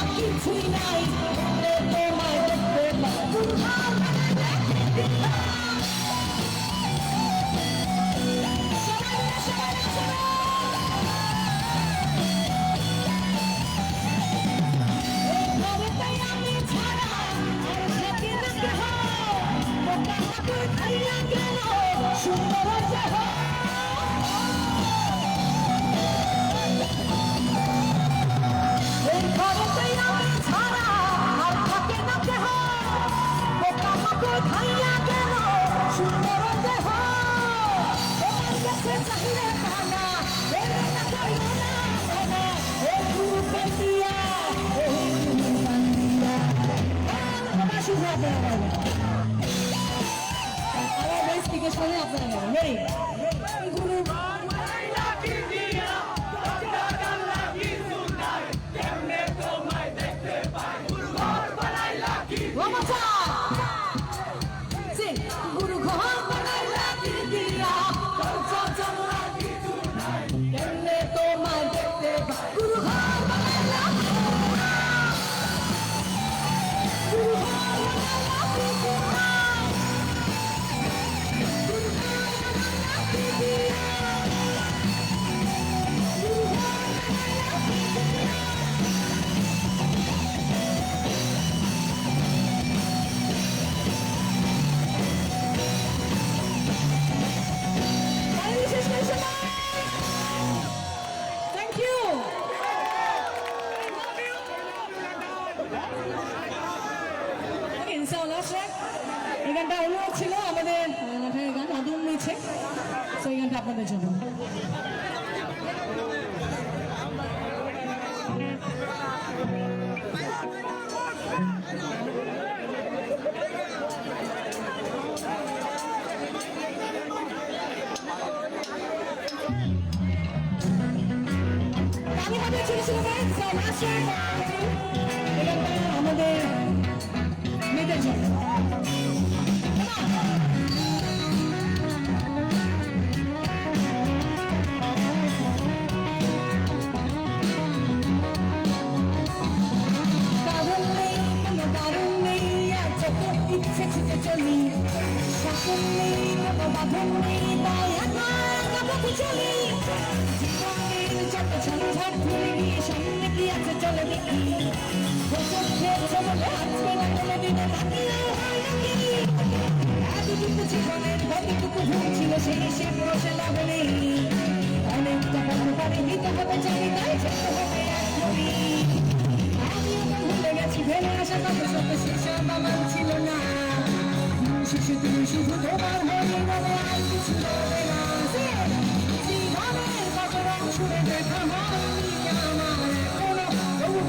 Tonight, Don't ইনশাআল্লাহ এই গানটা ছিল আমাদের গান আদম রয়েছে গানটা আপনাদের জন্য। Thank you. আমাদের মেতে চলে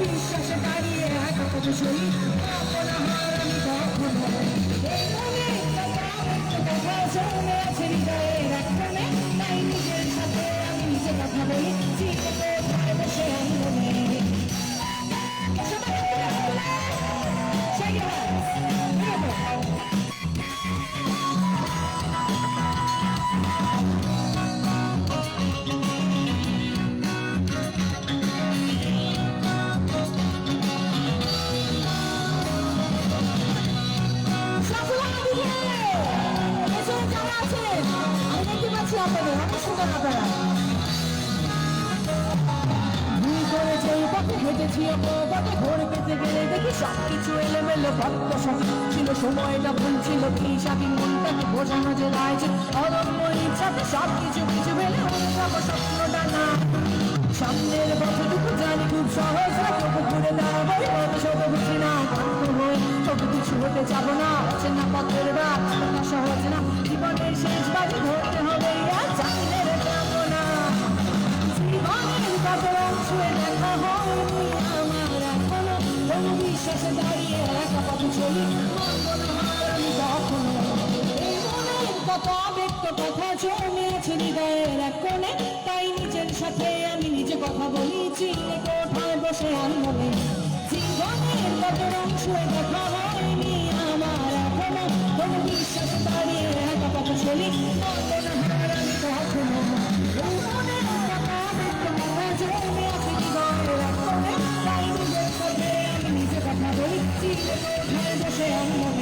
বিশ্বাসে দাঁড়িয়ে এক কত শরীর আপনা হার আমি কখনো এই মনে কথা আছে হৃদয়ের একটা Shake it up. সময়টা ভুলছিল কি? সাথী মনটাকে বোঝানো যে রয়েছে অদম্য ইচ্ছাতে সব কিছু কিছু ফেলে অনুভব স্বপ্নটা না। সামনের পথটুকু জানি খুব সহজ তবু ঘুরে দাঁড়াবই অত শত বুঝি না। ক্লান্ত হয়ে তবু কিছু হতে যাব না। অচেনা পথের বা সহজ না। জীবনের শেষ বাজি ধরতে হবে, আর চাকরির কামনা জীবনের কত অংশ দেখা হয় আমার এখনও। কোনো বিশ্বাসে দাঁড়িয়ে একা পথে চলি। কত ব্যক্ত কথা জমিয়েছে হৃদয়ের এক কোণে। তাই নিজের সাথে আমি নিজে কথা বলি চিনে কোঠায় বসে আনমনে জীবনের কত অংশ দেখা হয়নি আমার এখনও। কোনো বিশ্বাস দাঁড়িয়ে একা কথা চলি কত না আমি কখনো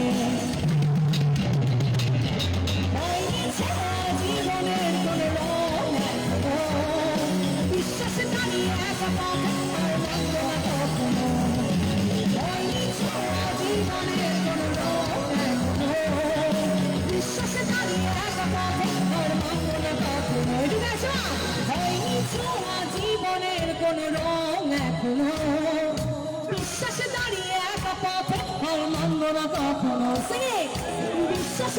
Thank you.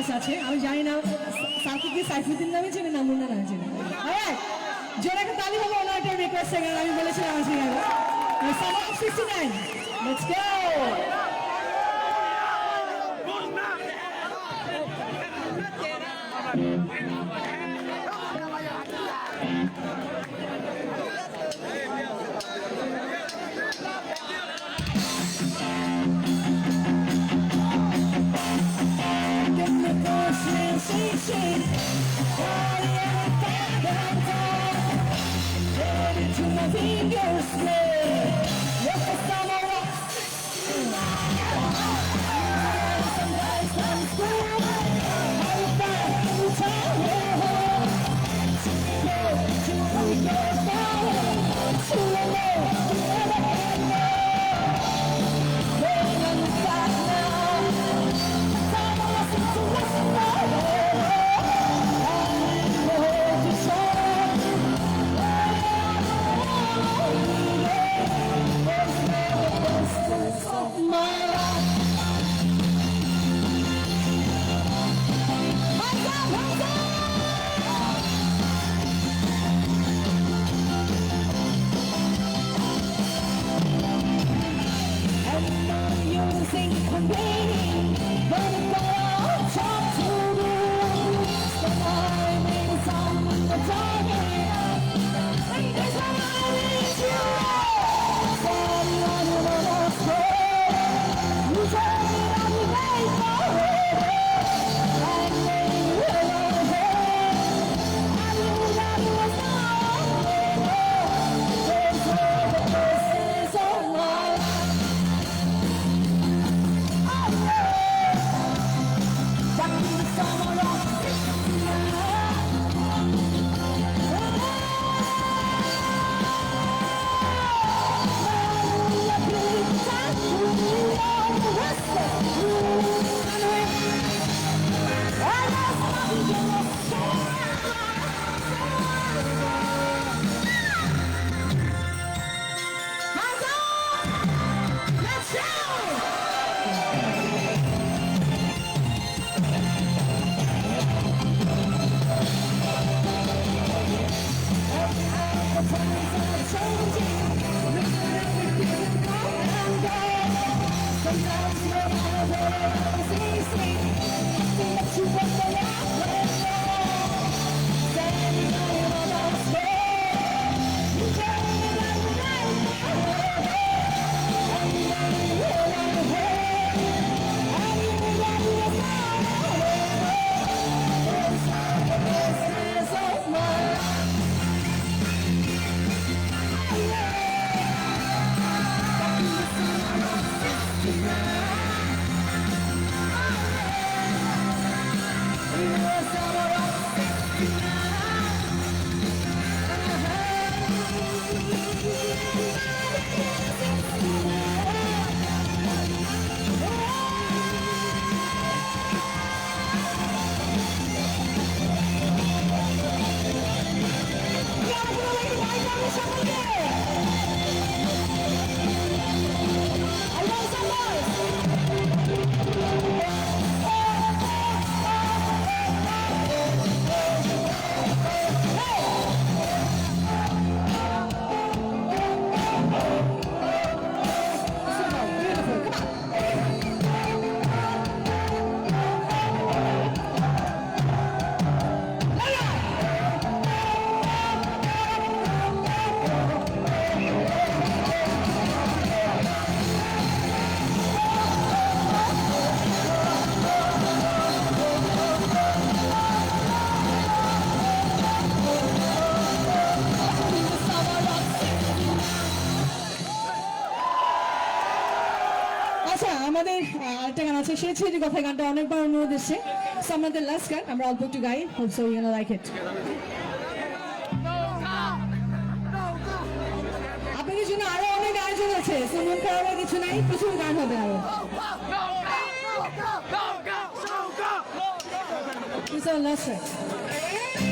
ফেমাস আছে। আমি জানি না সাকিবকে সাইফুদ্দিন নামে চেনে না মুন্না নামে চেনে? জোরে একটা তালি হবে ওনার একটা রিকোয়েস্ট সেকেন্ড আমি বলেছিলাম আজকে গান সিক্সটি নাইন লেটস গো আমাদের একটা গান আছে সে ছেড়ে কথা গানটা অনেকবার অনুরোধ এসছে। সো আমাদের লাস্ট গান, আমরা অল্প একটু গাই hope so you like it আপনাদের জন্য আরও অনেক আয়োজন আছে সো মন খারাপের কিছু নাই, প্রচুর গান হবে আরও। It's our last track.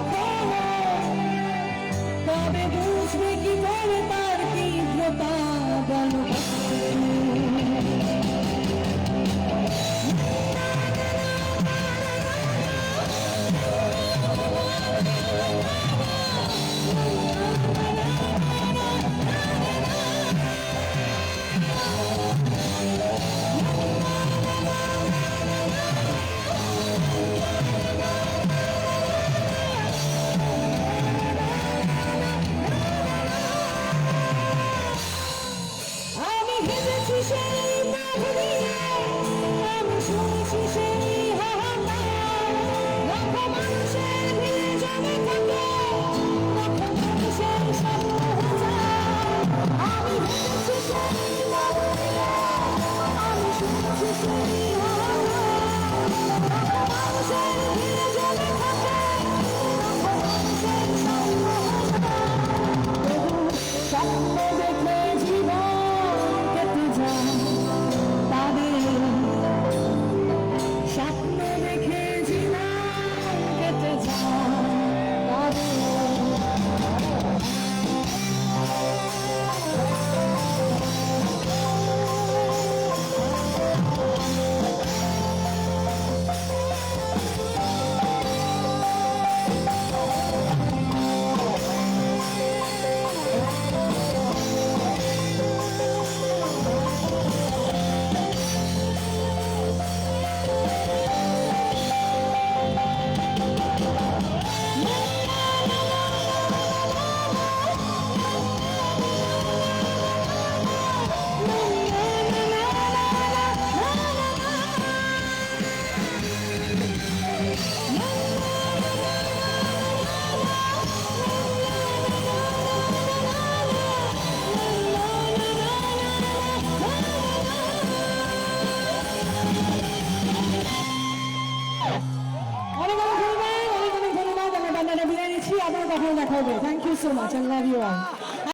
power. Come and lose me, keep going. 这马上就来了